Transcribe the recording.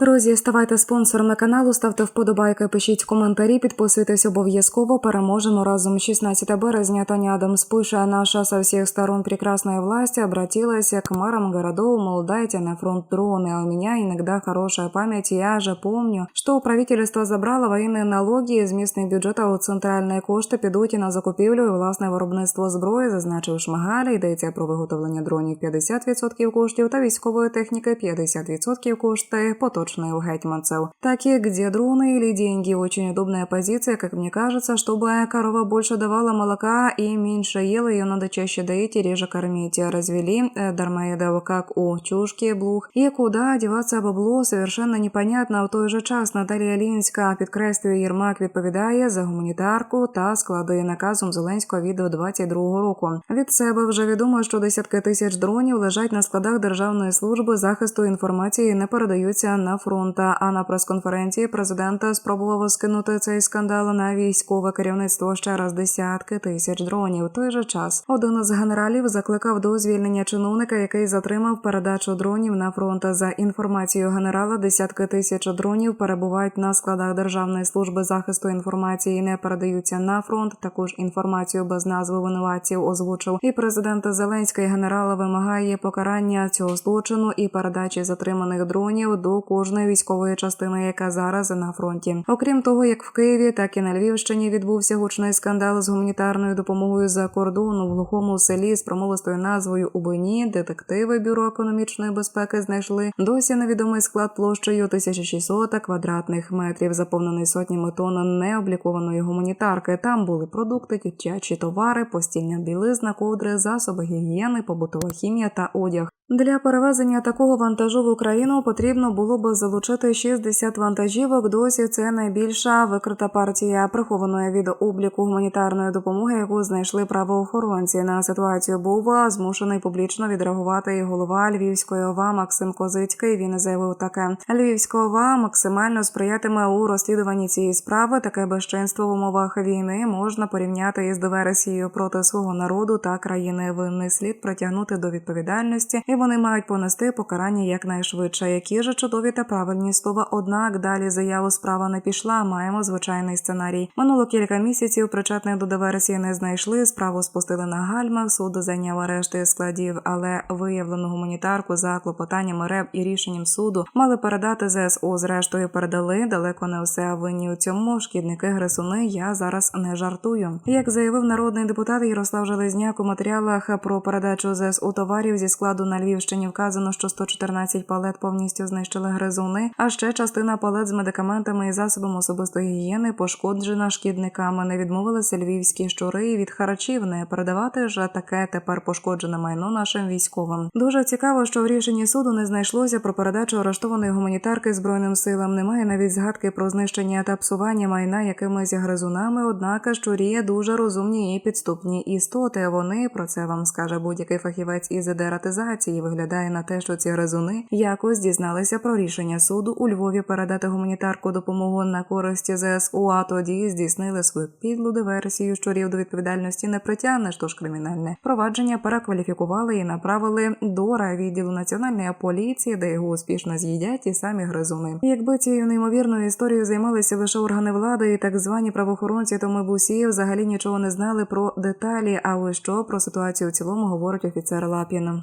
Друзі, ставайте спонсорами каналу, ставте вподобайки, пишіть коментарі, підписуйтесь обов'язково. Переможемо разом. 16 березня Тоня Адамс пише, наша со всех сторон прекрасная власть обратилась к мэрам городов, мол, дайте на фронт дроны, а у меня иногда хорошая память, я же помню, что правительство забрало воєнні налоги з місних бюджетів у центральні кошти підуть на закупівлю і власне виробництво зброї, зазначив Шмигаль. Йдеться про виготовлення дронів 50% коштів та військової техніки 50% кошти поточный у гетьманцев. Так и где дроны или деньги, очень удобная позиция, как мне кажется, чтобы корова больше давала молока и меньше ела, ее надо чаще доить и реже кормить. Развели э, дармоедов, как у чушки, блух. И куда деваться бабло, совершенно непонятно. В той же час Наталія Лінська підкреслює Єрмак відповідає за гуманітарку та склади наказом Зеленського від 22 року. Від себе вже відомо, що десятки тисяч дронів лежать на складах Державної служби захисту інформації і не передаються на фронт. А на прес-конференції президента спробував скинути цей скандал на військове керівництво ще раз десятки тисяч дронів. В той же час один із генералів закликав до звільнення чиновника, який затримав передачу дронів на фронт. За інформацією генерала, десятки тисяч дронів перебувають на складах Державної служби захисту інформації і не передаються на фронт. Також інформацію без назви винуватців озвучив. І президент Зеленський генерал вимагає покарання цього злочину і передачі затриманих дронів до кожної військової частини, яка зараз на фронті. Окрім того, як в Києві, так і на Львівщині відбувся гучний скандал з гуманітарною допомогою за кордону в глухому селі з промовистою назвою Убині. Детективи бюро економічної безпеки знайшли досі невідомий склад площею 1600 квадратних метрів, заповнений сотнями тонн необлікованої гуманітарки. Там були продукти, дитячі товари, постільна білизна, ковдри, засоби гігієни, побутова хімія та одяг. Для перевезення такого вантажу в Україну потрібно було б залучити 60 вантажівок. Досі це найбільша викрита партія прихованої від обліку гуманітарної допомоги, яку знайшли правоохоронці. На ситуацію був змушений публічно відреагувати і голова Львівської ОВА Максим Козицький. Він заявив таке: Львівська ОВА максимально сприятиме у розслідуванні цієї справи. Таке безчинство в умовах війни можна порівняти із диверсією проти свого народу та країни. Винний слід притягнути до відповідальності і вони мають понести покарання якнайшвидше. Які ж чудові та правильні слова. Однак далі заяву справа не пішла. Маємо звичайний сценарій. Минуло кілька місяців. Причетних до диверсії не знайшли. Справу спустили на гальмах. Суд зайняв арешти складів, але виявлену гуманітарку за клопотанням РЕБ і рішенням суду мали передати ЗСУ. Зрештою передали далеко не все винні у цьому. Шкідники грисуни. Я зараз не жартую. Як заявив народний депутат Ярослав Железняк у матеріалах про передачу ЗСУ товарів зі складу на Львівщині вказано, що 114 палет повністю знищили гризуни, а ще частина палет з медикаментами і засобами особистої гігієни пошкоджена шкідниками. Не відмовилися львівські щури від харчів не передавати ж таке тепер пошкоджене майно нашим військовим. Дуже цікаво, що в рішенні суду не знайшлося про передачу арештованої гуманітарки збройним силам. Немає навіть згадки про знищення та псування майна якимись гризунами. Однак щурі дуже розумні і підступні істоти. Вони про це вам скаже будь-який фахівець із дератизації. Виглядає на те, що ці гризуни якось дізналися про рішення суду у Львові передати гуманітарку допомогу на користь ЗСУ. А тоді здійснили свою підлу диверсію щурів до відповідальності не притягнеш, тож кримінальне провадження перекваліфікували і направили до райвідділу національної поліції, де його успішно з'їдять і самі гризуни. Якби цією неймовірною історією займалися лише органи влади і так звані правоохоронці, то ми б усі взагалі нічого не знали про деталі. А ось що про ситуацію в цілому говорить офіцер Лапін.